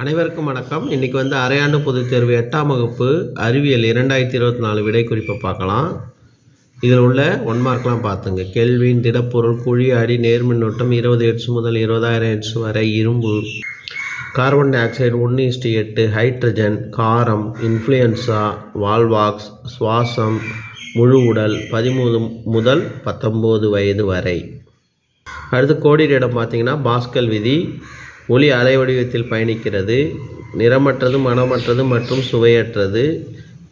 அனைவருக்கும் வணக்கம். இன்றைக்கி வந்து அரையாண்டு பொதுத் தேர்வு எட்டாம் வகுப்பு அறிவியல் இரண்டாயிரத்தி இருபத்தி நாலு விடை குறிப்பை பார்க்கலாம். இதில் உள்ள ஒன் மார்க்லாம் பார்த்துங்க. கேள்வியின் திடப்பொருள் குழி அடி நேர்மின்னோட்டம் இருபது எட்ஸ் முதல் இருபதாயிரம் எட்ஸ் வரை இரும்பு. கார்பன் டை ஆக்சைடு ஒன்று இஸ்டி எட்டு ஹைட்ரஜன் காரம் இன்ஃப்ளூயன்சா வால்வாக்ஸ் சுவாசம் முழு உடல் பதிமூணு முதல் பத்தொம்போது வயது வரை. அடுத்து கோடியிடம் பார்த்தீங்கன்னா பாஸ்கல் விதி. ஒளி அலை வடிவத்தில் பயணிக்கிறது. நிறமற்றது மனமற்றது மற்றும் சுவையற்றது.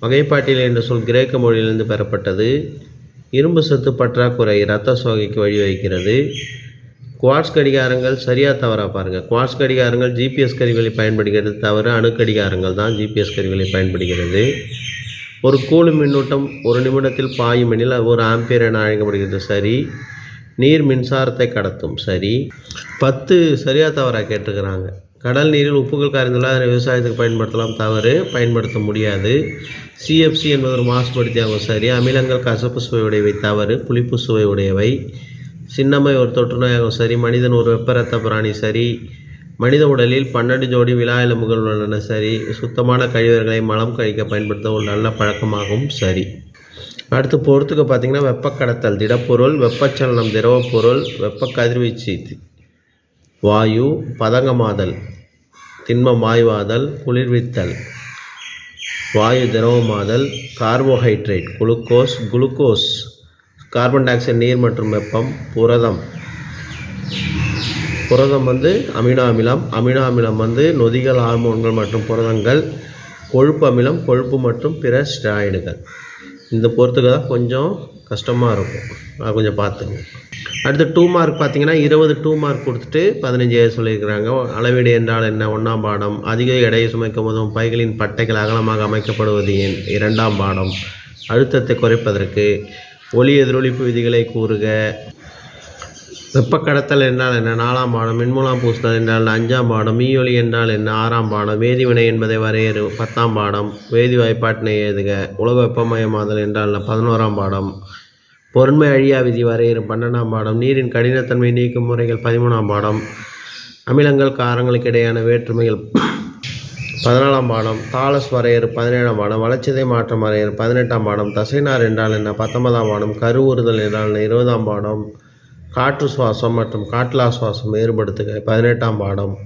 வகைப்பாட்டியல் என்ற சொல் கிரேக்க மொழியிலிருந்து பெறப்பட்டது. இரும்பு சத்து பற்றாக்குறை இரத்த சோகைக்கு வழிவகுக்கிறது குவாட்ஸ் கடிகாரங்கள் சரியாக தவறா பாருங்கள் குவாட்ஸ் கடிகாரங்கள் ஜிபிஎஸ் கருவிகளை பயன்படுகிறது தவிர அணுக்கடிகாரங்கள் தான் ஜிபிஎஸ் கருவிகளை பயன்படுகிறது. ஒரு கூழு மின்னூட்டம் ஒரு நிமிடத்தில் பாயும் எனில் அது ஒரு ஆம்பியர் என அழைக்கப்படுகிறது. சரி. நீர் மின்சாரத்தை கடத்தும். சரி. பத்து சரியாக தவறாக கேட்டுக்கிறாங்க கடல் நீரில் உப்புகள் கரைந்துள்ள அதனை விவசாயத்துக்கு பயன்படுத்தலாம். தவறு. பயன்படுத்த முடியாது. சிஎஃப்சி என்பது ஒரு மாசுபடுத்தியாகும். சரி. அமிலங்கள் கசப்பு சுவையுடையவை. தவறு. புளிப்பு சுவையுடையவை. சின்னம்மை ஒரு தொற்றுநோயாகும் சரி. மனிதன் ஒரு வெப்பரத்த பிராணி. சரி. மனித உடலில் பன்னெண்டு ஜோடி விழா எலும்புகள் உள்ளன. சரி. சுத்தமான கழிவறைகளை மலம் கழிக்க பயன்படுத்த ஒரு நல்ல பழக்கமாகும். சரி. அடுத்து பொறுத்துக்கு பார்த்தீங்கன்னா வெப்பக்கடத்தல் திடப்பொருள் வெப்பச்சலனம் திரவப்பொருள் வெப்ப கதிர்வீச்சு வாயு பதங்கமாதல் திண்மம் வாயுவாதல் குளிர்வித்தல் வாயு திரவமாதல் carbohydrate glucose glucose carbon dioxide நீர் மற்றும் வெப்பம் புரதம். புரதம் வந்து அமினோ அமிலம். அமினோ அமிலம் வந்து நொதிகள் ஹார்மோன்கள் மற்றும் புரதங்கள் கொழுப்பு அமிலம் கொழுப்பு மற்றும் பிற ஸ்டாய்டுகள் இந்த பொறுத்துக்கு தான் கொஞ்சம் கஷ்டமாக இருக்கும். அதை கொஞ்சம் பார்த்துங்க. அடுத்து டூ மார்க் பார்த்தீங்கன்னா இருபது டூ மார்க் கொடுத்துட்டு பதினஞ்சு சொல்லியிருக்கிறாங்க. அளவீடு என்றால் என்ன? ஒன்றாம் பாடம். அதிக எடையை சுமைக்கும் போதும் பைகளின் பட்டைகள் அகலமாக அமைக்கப்படுவது ஏன்? இரண்டாம் பாடம். அழுத்தத்தை குறைப்பதற்கு ஒளி எதிரொலிப்பு விதிகளை கூறுக. வெப்ப கடத்தல் என்றால் என்ன? நாலாம் பாடம் மின்முலாம் பூசுதல் என்றால் அஞ்சாம் பாடம் மீயொலி என்றால் என்ன? ஆறாம் பாடம் வேதிவினை என்பதை வரையறு. பத்தாம் பாடம் வேதி வாய்ப்பாட்டினை எழுதுக. உலக வெப்பமயமாதல் என்றால் பதினோராம் பாடம். பொருண்மை அழியா விதி வரையறு பன்னெண்டாம் பாடம் நீரின் கடினத்தன்மை நீக்கும் முறைகள். பதிமூணாம் பாடம் அமிலங்கள் காரங்களுக்கு இடையான வேற்றுமைகள். பதினாலாம் பாடம் தாளஸ் வரையறு. பதினேழாம் பாடம் வளர்ச்சிதை மாற்றம் வரையறு. பதினெட்டாம் பாடம் தசைநார் என்றால் என்ன? பத்தொன்பதாம் பாடம் கருவுறுதல் என்றால் என்ன? இருபதாம் பாடம் காற்று சுவாசம் மற்றும் காட்லா சுவாசம் வேறுபடுத்துக. பதினெட்டாம் பாடம்.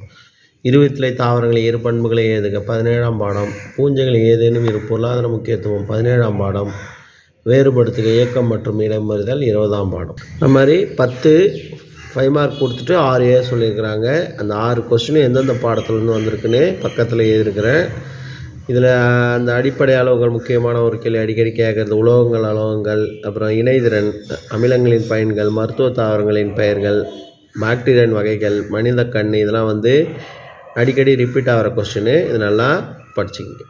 இருபத்திலை தாவரங்களை இரு பண்புகளை ஏதுக பதினேழாம் பாடம். பூஞ்சைகள் ஏதேனும் இரு பொருளாதார முக்கியத்துவம். பதினேழாம் பாடம். வேறுபடுத்துக. இயக்கம் மற்றும் இடம்பெறுதல் இருபதாம் பாடம். இந்த மாதிரி பத்து ஃபைவ் மார்க் கொடுத்துட்டு ஆறு ஏ சொல்லியிருக்கிறாங்க. அந்த ஆறு கொஸ்டினும் எந்தெந்த பாடத்துலேருந்து வந்திருக்குன்னு பக்கத்தில் எழுதியிருக்கிறேன். இதில் அந்த அடிப்படை அளவுகள் முக்கியமான ஒரு கேள்வி. அடிக்கடி கேட்குறது உலோகங்கள் அளவுகள் அப்புறம் இணைதிறன் அமிலங்களின் பயன்கள் மருத்துவ தாவரங்களின் பெயர்கள் பாக்டீரியன் வகைகள் மனித கண் இதெல்லாம் வந்து அடிக்கடி ரிப்பீட் ஆகிற கொஸ்டின் இது நல்லா படிச்சுக்கிங்க.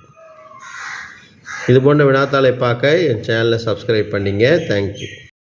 இது போன்ற வினாத்தாளை பார்க்க என் சேனலை சப்ஸ்கிரைப் பண்ணிங்க. தேங்க்யூ